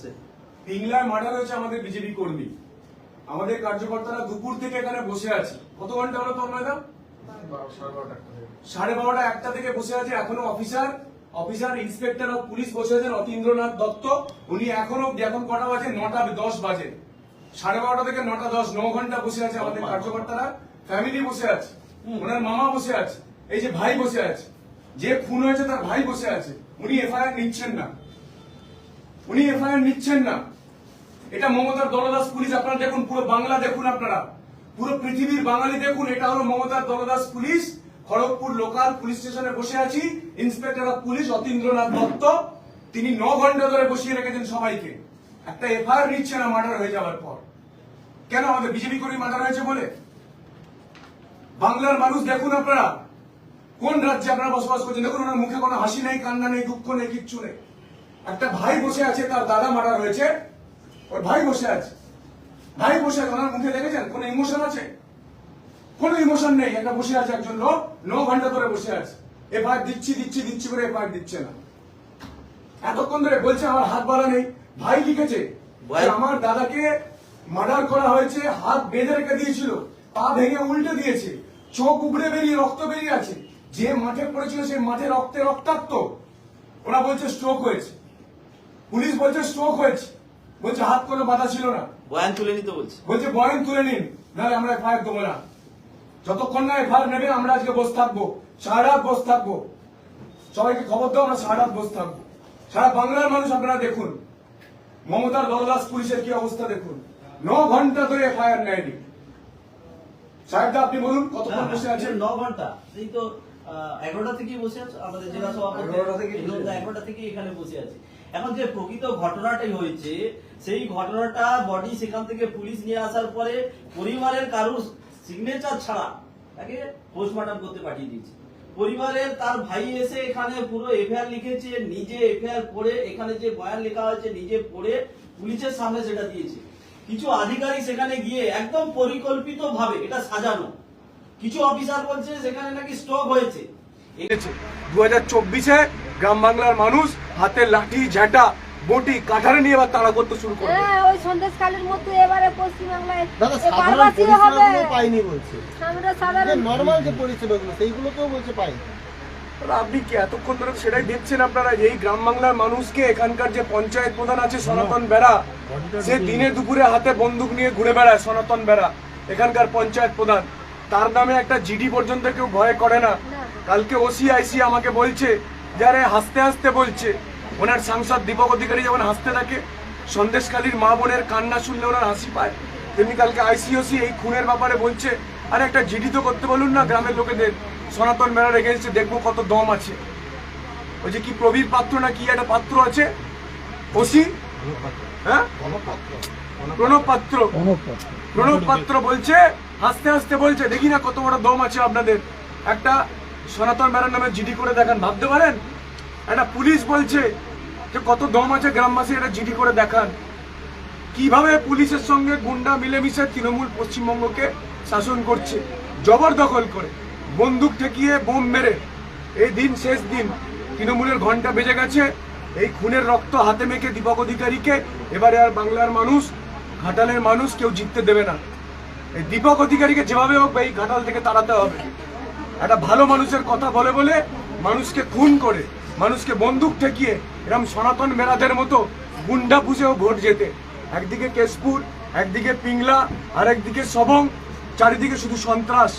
আসছে। পিংলায় মার্ডার হয়েছে আমাদের বিজেপি কর্মী। আমাদের কার্যকর্তারা দুপুর থেকে এখানে বসে আছে। কত ঘণ্টা হলো তোর ম্যাডাম? সাড়ে বারোটা, একটা থেকে বসে আছে। এখনও officer officer, inspector of police বসে আছেন অতীন্দ্রনাথ দত্ত। উনি এখনও এখন কটা বাজে? নটা, দশ বাজে। সাড়ে বারোটা থেকে নটা, দশ, ন ঘণ্টা বসে আছে আমাদের কার্যকর্তারা। ফ্যামিলি বসে আছে। ওনার মামা বসে আছে। এই যে ভাই বসে আছে। যে খুন হয়েছে তার ভাই বসে আছে। উনি এফআইআর নিচ্ছেন না। উনি এফআইআর নিচ্ছেন না। এটা মমতার দলদাস পুলিশ। আপনারা দেখুন, পুরো বাংলা দেখুন আপনারা। পুরো পৃথিবীর বাঙালি দেখুন, এটা হলো মমতার দলদাস পুলিশ। খড়গপুর লোকাল পুলিশ স্টেশনে বসে আছি। Inspector of police Atindranath Dutta. তিনি ন ঘণ্টা ধরে বসিয়ে রেখেছেন সবাইকে। একটা এফআইআর নিচ্ছে না মার্ডার হয়ে যাওয়ার পর। কেন আমাদের বিজেপি কর্মী মার্ডার হয়েছে বলে? বাংলার মানুষ দেখুন আপনারা। কোন রাজ্যে আপনারা বসবাস করছেন? দেখুন, ওনার মুখে কোনো হাসি নেই, কান্না নেই, দুঃখ নেই, কিচ্ছু নেই। একটা ভাই বসে আছে তার দাদা মারা হয়েছে। ওর ভাই বসে আছে। ভাই বসে আছে ওনার মুখে দেখেছেন? কোনো ইমোশন আছে? কোনো ইমোশন নেই। একটা বসে আছে একজন লোক ন ঘণ্টা ধরে বসে আছে। এবার দিচ্ছি দিচ্ছি দিচ্ছি করে এবার দিচ্ছে না। এতক্ষণ ধরে বলছে আমার হাত বাড়া নেই। ভাই লিখেছে আমার দাদাকে মার্ডার করা হয়েছে হাত বেঁধে রেখে দিয়েছিল পা ভেঙে উল্টে দিয়েছে চোখ উগড়ে বেরিয়ে রক্ত বেরিয়ে আছে। যে মাঠে পড়েছিল সেই মাঠে রক্তে রক্তাক্ত। ওরা বলছে স্ট্রোক হয়েছে। পুলিশ বলছে স্ট্রোক হয়েছে। বলছে হাত কোনো বাধা ছিল না। বয়ান তুলে নিতে বলছে। বলছে বয়ান তুলে নিন নাহলে আমরা এফআইআর দেবো না। যতক্ষণ না এফআইআর নেবে আমরা আজকে বসে থাকব। সারা রাত বসে থাকব। সবাইকে খবর দাও আমরা সারা রাত বসে থাকব। সারা বাংলার মানুষ আপনারা দেখুন। মমতার দলদাস পুলিশের কি অবস্থা দেখুন। ন ঘণ্টা ধরে এফ এফআইআর নেয়নি। সাহেবদা আপনি বলুন কতক্ষণ বসে আছেন? ন ঘণ্টা। এই তো এগারোটা থেকেই বসে আছে আমাদের জেলা সভাপতি। এগারোটা থেকে এখানে বসে আছে। এখন যে প্রকৃত ঘটনাটাই হয়েছে, সেই ঘটনাটা বডি সেখান থেকে পুলিশ নিয়ে আসার পরে পরিবারের কারুর সিগনেচার ছাড়া তাকে পোস্টমর্টম করতে পাঠিয়ে দিয়েছে। পরিবারের তার ভাই এসে এখানে পুরো এফআইআর লিখেছে, নিজে এফআইআর পড়ে এখানে যে বয়ান লেখা হয়েছে, নিজে পড়ে পুলিশের সামনে সেটা দিয়েছে। কিছু আধিকারিক সেখানে গিয়ে একদম পরিকল্পিত ভাবে এটা সাজানো। কিছু অফিসার বলছে সেখানে নাকি স্ট্রোক হয়েছে। দু হাজার চব্বিশে গ্রাম বাংলার মানুষ হাতে লাঠি ঝাঁটা বটি কাঠারে নিয়ে এবার তাড়া করতে শুরু করবে। হ্যাঁ ওই সন্দেশকালের মতো এবারে পশ্চিমবাংলায় দাদা সাধারণ হবে পরিষেবাগুলো পাইনি বলছে। আমরা সাধারণ নর্মাল যে পরিষেবাগুলো সেইগুলোকেও বলছে পাই আপনি কি এতক্ষণ ধরে সেটাই দেখছেন আপনারা? এই গ্রাম বাংলার মানুষকে এখানকার যে পঞ্চায়েত প্রধান আছে সনাতন বেড়া সে দিনে দুপুরে হাতে বন্দুক নিয়ে ঘুরে বেড়ায় সনাতন বেড়া এখানকার পঞ্চায়েত প্রধান। তার নামে একটা জিডি পর্যন্ত কেউ ভয় করে না। কালকে ওসিআইসি আমাকে বলছে যারে হাসতে হাসতে বলছে, ওনার সাংসদ দীপক অধিকারী যেমন হাসতে থাকে সন্দেশকালীর মা বোনের কান্না শুনলে ওনার হাসি পায়। তেমনি কালকে আইসিওসি এই খুনের ব্যাপারে বলছে, আর একটা জিডি তো করতে বলুন না, গ্রামের লোকেদের। সনাতন মেলার এগেনস্টে দেখব কত দম আছে। ওই যে কি প্রবীর পাত্র না কি একটা পাত্র আছে? ওসি? হ্যাঁ? প্রণব পাত্র। প্রণব পাত্র বলছে, হাসতে হাসতে বলছে, দেখি না কত বড় দম আছে আপনাদের। একটা সনাতন মেলার নামে জিডি করে দেখান, ভাবতে পারেন? একটা পুলিশ বলছে যে কত দম আছে গ্রামবাসী একটা জিডি করে দেখান। কীভাবে পুলিশের সঙ্গে গুন্ডা মিলেমিশে তৃণমূল পশ্চিমবঙ্গকে শাসন করছে? জবরদখল করে, বন্দুক ঠেকিয়ে বোম মেরে। এই দিন শেষ দিন, তৃণমূলের ঘণ্টা বেজে গেছে। এই খুনের রক্ত হাতে মেখে দীপক অধিকারীকে, এবারে আর বাংলার মানুষ, ঘাটালের মানুষ কেউ জিততে দেবে না। এই দীপক অধিকারীকে যেভাবে হোক এই ঘাটাল থেকে তাড়াতে হবে। একটা ভালো মানুষের কথা বলে বলে মানুষকে খুন করে, মানুষকে বন্দুক ঠেকিয়ে, এরম সনাতন মেরাদের মতো গুন্ডা পুষেও ভোট যেতে একদিকে কেশপুর, একদিকে পিংলা আর একদিকে সবং, চারিদিকে শুধু সন্ত্রাস।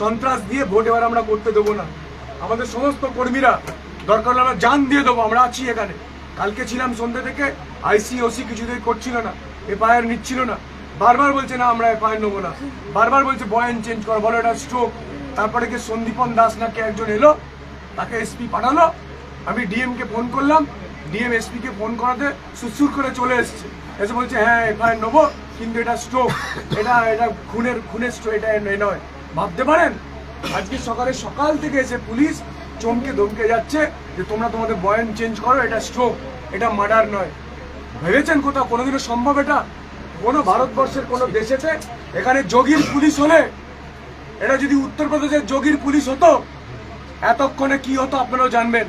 সন্ত্রাস দিয়ে ভোট এবার আমরা করতে দেবো না। আমাদের সমস্ত কর্মীরা, দরকার হলে আমরা জান দিয়ে দেবো, আমরা আছি এখানে। কালকে ছিলাম সন্ধ্যে থেকে, আইসি, ওসি কিছুতেই করছিল না, এফআইআর নিচ্ছিল না। বারবার বলছে, না, আমরা এফআইআর নেব না। বারবার বলছে, বয়ান চেঞ্জ করো, বলো এটা স্ট্রোক তারপরে কি সন্দীপন দাস নাকি একজন এলো, তাকে এসপি পাঠালো। আমি ডিএম কে ফোন করলাম ডিএম এসপি কে ফোন করাতে সুসুর করে চলে এসছে। এসে বলছে হ্যাঁ এফআইআর নেব, কিন্তু এটা স্ট্রোক এটা এটা খুনের খুনের স্ট্রোক এটা নয়। ভাবতে পারেন? আজকে সকালে সকাল থেকে এসে পুলিশ চমকে ধমকে যাচ্ছে যে তোমরা তোমাদের বয়ান চেঞ্জ করো, এটা স্ট্রোক এটা মার্ডার নয়। ভেবেছেন কোথাও কোনোদিনও সম্ভব এটা? কোনো ভারতবর্ষের কোনো দেশেতে এখানে যোগীর পুলিশ হলে এটা যদি উত্তরপ্রদেশের যোগীর পুলিশ হতো, এতক্ষণে কি হতো আপনারাও জানবেন।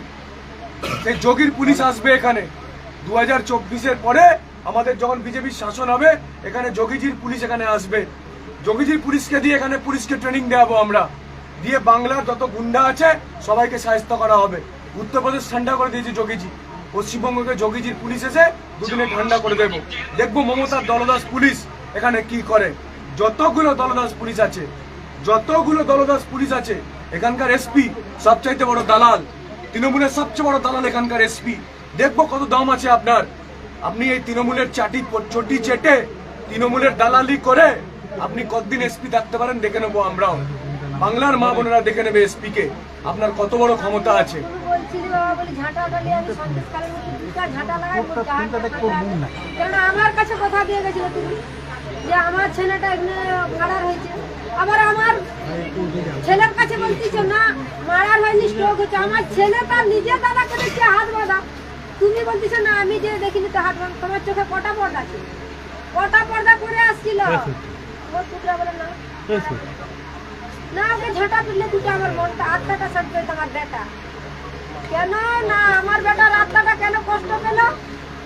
সেই যোগীর পুলিশ আসবে এখানে। দু হাজার চব্বিশের পরে আমাদের যখন বিজেপির শাসন হবে, এখানে যোগীজির পুলিশ এখানে আসবে। যোগীজির পুলিশকে দিয়ে এখানে পুলিশকে ট্রেনিং দেওয়াবো আমরা। দিয়ে বাংলার যত গুন্ডা আছে, সবাইকে সাহায্য করা হবে। উত্তরপ্রদেশ ঠান্ডা করে দিয়েছে যোগীজি। পশ্চিমবঙ্গকে যোগীজির পুলিশ এসে দুদিনে ঠান্ডা করে দেবো। দেখব মমতার দলদাস পুলিশ এখানে কি করে। যতগুলো দলদাস পুলিশ আছে যতগুলো দলদাস পুলিশ আছে, এখানকার এসপি সবচাইতে বড় দালাল। তৃণমূলের সবচেয়ে বড় দালাল এখানকার এসপি দেখব কত দাম আছে আপনার। আপনি এই তৃণমূলের চাটি চটি চেটে তৃণমূলের দালালি করে আপনি কতদিন এসপি থাকতে পারেন দেখে নেব আমরাও। বাংলার মা বোনেরা দেখে নেবে এসপি কে। আপনার কত বড় ক্ষমতা আছে। আমার ছেলেটা এখানে আবার আমার ছেলের কাছে বলতেছো না মারার হয়নি স্ট্রোক হচ্ছে আমার ছেলে তার নিজে দাদাকে দেখছে হাত বাঁধা। তুমি বলতেছো না আমি যে দেখিনি তো হাত বাঁধা। তোমার চোখে কটা পর্দা আছে? কটা পর্দা করে আসছিল? ওর টুকরা বলে না না ওকে ঝাঁটা তুললে দুটো আমার মনটা আত্মাটা পেয়ে তোমার বেটা। কেন? না আমার বেটার আত্মাটা কেন কষ্ট পেল?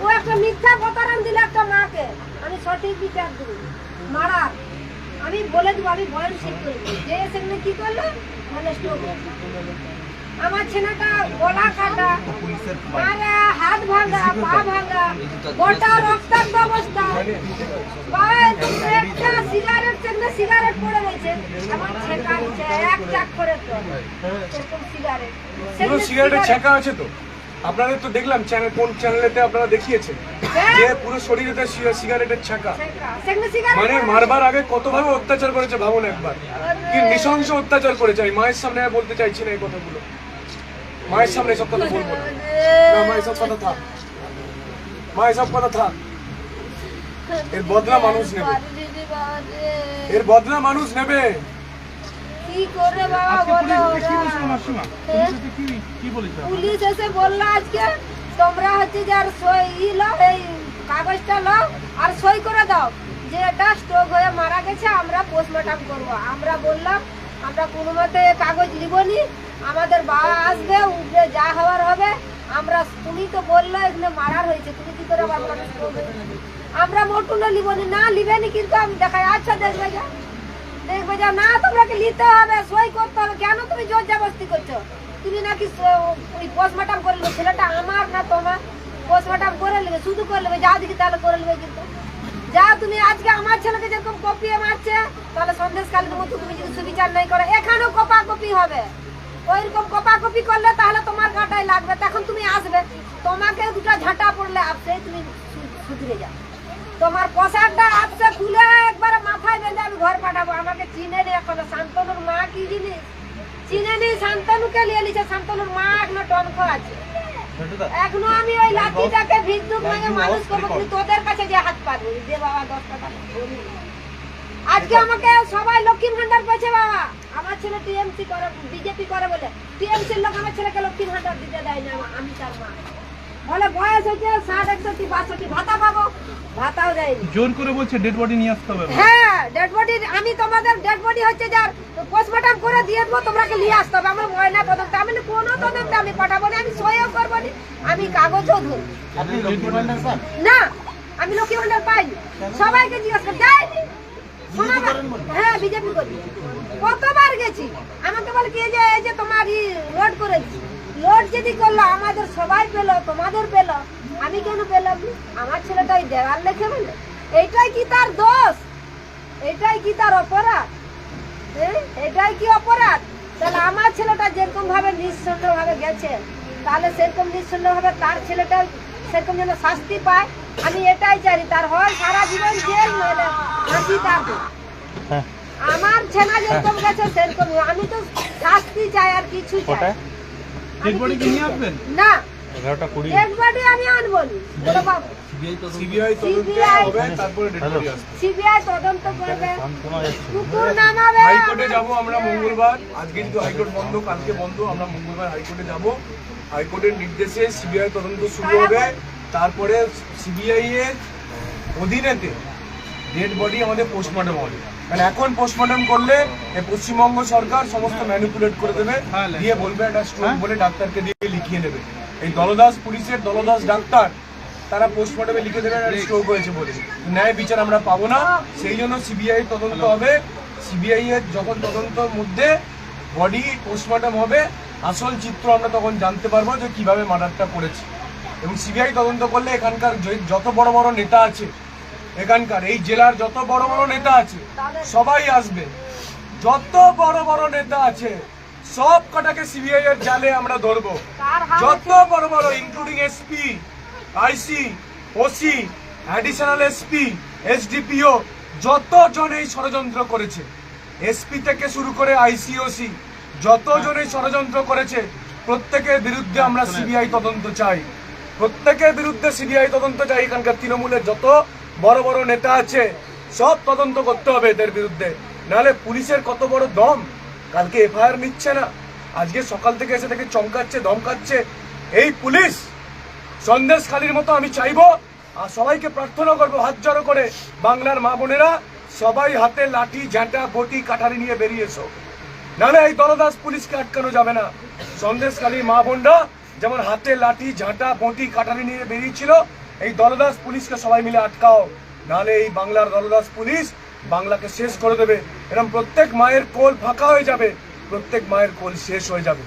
ও একটা মিথ্যা প্রতারণ দিল একটা মাকে। আমি সঠিক বিচার দেবো। মারার। আমি বলে দেবো আমি বয়ান শিখ করে যে সেখানে কি করল? মানে আমার ছেলেটা গলা কাটা হাত ভাঙা পা ভাঙা গোটা রক্তাক্ত অবস্থা। একটা সিগারেট চেনে সিগারেট পড়ে রয়েছে। আমার ছেঁকা আছে এক চাক করে তো সিগারেট সিগারেটের ছেঁকা আছে তো। আপনাদের তো দেখলাম চ্যানেল কোন চ্যানেলেতে আপনারা দেখিয়েছেন। যে পুরো শরীরেতে সিগারেটের ছেঁকা। মানে মারবার আগে কতভাবে অত্যাচার করেছে ভাবুন একবার। কি নৃশংস অত্যাচার করেছে আমি মায়ের সামনে বলতে চাইছি না এই কথাগুলো। মায়ের সামনে এসব কথা বলব না। মা এসব কথা থাক। মা এসব কথা থাক। এর বদলা মানুষ নেবে। এর বদলা মানুষ নেবে। কি করে বাবা বলো হ্যাঁ? কি কি বলেছে? পুলিশ এসে বলল আজকে তোমরা হচ্ছে যে আর সই ই লো এই কাগজটা লো আর সই করে দাও। যে এটা স্ট্রোক হয়ে মারা গেছে আমরা পোস্টমর্টম করব। আমরা বললাম আমরা কোনো মতে কাগজ নিবনি। আমাদের বাবা আসবে উঠবে যা হওয়ার হবে। আমরা তুমি তো বলল এখানে মারার হয়েছে তুমি কি করে আবার? আমরা মোটুলো লিবনি না লিবেনি কিন্তু আমি দেখাই আচ্ছা দেখবে যা দেখবে যা না তোমরাকে নিতে হবে সই করতে হবে। কেন তুমি জোর জবরদস্তি করছ? তুমি নাকি ওই পোস্টমর্টম করে নেবে ছেলেটা আমার না তোমার? পোস্টমর্টম করে নেবে শুধু করে নেবে যা দেখি তাহলে করে নেবে কিন্তু। যা তুমি আজকে আমার ছেলেকে যেরকম কপিয়ে মারছে, তাহলে সন্দেশ কালের মতো তুমি যদি সুবিচার নাই করো, এখানেও কপা কপি হবে। ওইরকম কপা কপি করলে তাহলে তোমার গাটাই লাগবে, তখন তুমি আসবে। তোমাকে দুটো ঝাঁটা পড়লে আপসে তুমি সুধরে যাও। তোমার পোশাকটা আপসে খুলে একবারে মাথায় বেঁধে আমি ঘর পাঠাবো। আমাকে চিনে নি এখনও, শান্তনুর মা কি জিনিস? চিনে নি শান্তনুকে নিয়ে নিছে শান্তনুর মা এখনও টনক আছে। এখনও আমি ওই লাঠিটাকে ভিক্ষুক ভেঙে মানুষ করব কিন্তু তোদের কাছে যে হাত পাবো দে বাবা দশ টাকা আজকে আমাকে সবাই লক্ষ্মীর ভান্ডার পেয়েছে বাবা। আমার ছেলে টিএমসি করে বিজেপি করে বলে। টিএমসির লোক আমার ছেলেকে লক্ষ্মীর ভান্ডার দিতে দেয় না আমি তার মা। বলে বয়স হচ্ছে ষাট একষট্টি বাষট্টি ভাতা পাবো। ভাতাও দেয়নি। জোর করে বলছে ডেড বডি নিয়ে আসতে হবে হ্যাঁ ডেড বডি আমি তোমাদের ডেড বডি হচ্ছে যার পোস্টমর্টম করে দিয়ে দেবো তোমরাকে নিয়ে আসতে হবে। আমার ময়না তদন্ত আমি বলি, কোনো তদন্ত আমি পাঠাবো না আমি সইও করব না আমি কাগজও ধরবো। না আমি পাইনি। সবাইকে জিজ্ঞেস করে? হ্যাঁ বিজেপি করি কতবার গেছি? আমাকে বলে কি যে এই যে তোমার ই লোড করেছি। লোড যদি করল আমাদের সবাই পেল তোমাদের পেল আমি কেন পেলাম আমার ছেলেটা ওই দেওয়াল লেখে বলে। এইটাই কি তার দোষ? এটাই কি তার অপরাধ? হ্যাঁ? এটাই কি অপরাধ? তাহলে আমার ছেলেটা যেরকম ভাবে নিঃসন্দ ভাবে গেছে তাহলে সেরকম নিঃসন্দ ভাবে তার ছেলেটা সেরকম যেন শাস্তি পায়? আমি এটাই চাই তার হয় সারা জীবন জেল নইলে ফাঁসি তার। আমার ছেনা যেরকম গেছে সেরকম। আমি তো শাস্তি চাই আর কিছু চাই। ডেড বডি কি নিয়ে আসবেন? না। এগারোটা কুড়ি। আমি আনব সিবিআই তদন্ত হবে তারপরে ডেড বডি আসবে। সিবিআই তদন্ত করবে। কুকুর নামাবে। হাইকোর্টে যাব আমরা মঙ্গলবার। আজকে যদি হাইকোর্ট বন্ধ কালকে বন্ধ আমরা মঙ্গলবার হাইকোর্টে যাব। হাইকোর্টের নির্দেশে সিবিআই তদন্ত শুরু হবে। তারপরে সিবিআই এর অধীনেতে ডেড বডি আমাদের পোস্টমর্টম হবে। কারণ এখন পোস্টমর্টম করলে পশ্চিমবঙ্গ সরকার সমস্ত ম্যানিপুলেট করে দেবে দিয়ে বলবে একটা স্ট্রোক বলে ডাক্তারকে দিয়ে লিখিয়ে নেবে এই দলদাস পুলিশের দলদাস ডাক্তার তারা পোস্টমর্টমে লিখে দেবে স্ট্রোক হয়েছে বলে। ন্যায় বিচার আমরা পাবো না। সেই জন্য সিবিআই তদন্ত হবে। সিবিআই এর যখন তদন্তর মধ্যে বডি পোস্টমর্টম হবে আসল চিত্র আমরা তখন জানতে পারব যে কীভাবে মার্ডারটা করেছে। এবং সিবিআই তদন্ত করলে এখানকার যত বড় বড় নেতা আছে এখানকার এই জেলার যত বড় বড় নেতা আছে সবাই আসবে। যত বড় বড় নেতা আছে সব কটাকে সিবিআই এর জালে আমরা ধরবো। যত বড় বড় including SP IC OC additional SP SDPO যতজন এই ষড়যন্ত্র করেছে এসপি থেকে শুরু করে আইসিওসি যতজন এই ষড়যন্ত্র করেছে প্রত্যেকের বিরুদ্ধে আমরা সিবিআই তদন্ত চাই। প্রত্যেকের বিরুদ্ধে সিবিআই তদন্ত চাই এখানকার তৃণমূলের যত বড় বড় নেতা আছে, সব তদন্ত করতে হবে এদের বিরুদ্ধে। নাহলে পুলিশের কত বড় দম? কালকে এফআইআর নিচ্ছে না। আজকে সকাল থেকে এসে থেকে চমকাচ্ছে দমকাচ্ছে এই পুলিশ! সন্দেশখালির মতো আমি চাইব, আর সবাইকে প্রার্থনা করব হাত জড়ো করে, বাংলার মা বোনেরা, সবাই হাতে লাঠি, ঝাঁটা, বটি কাঠারি নিয়ে বেরিয়ে এসো। নাহলে এই দলদাস পুলিশকে আটকানো যাবে না। সন্দেশখালী মা বোনরা যেমন হাতে লাঠি, ঝাঁটা, বটি কাটারি নিয়ে বেরিয়েছিল এই দলদাস পুলিশকে সবাই মিলে আটকাও। নাহলে এই বাংলার দলদাস পুলিশ বাংলাকে শেষ করে দেবে। এরকম প্রত্যেক মায়ের কোল ফাঁকা হয়ে যাবে। প্রত্যেক মায়ের কোল শেষ হয়ে যাবে।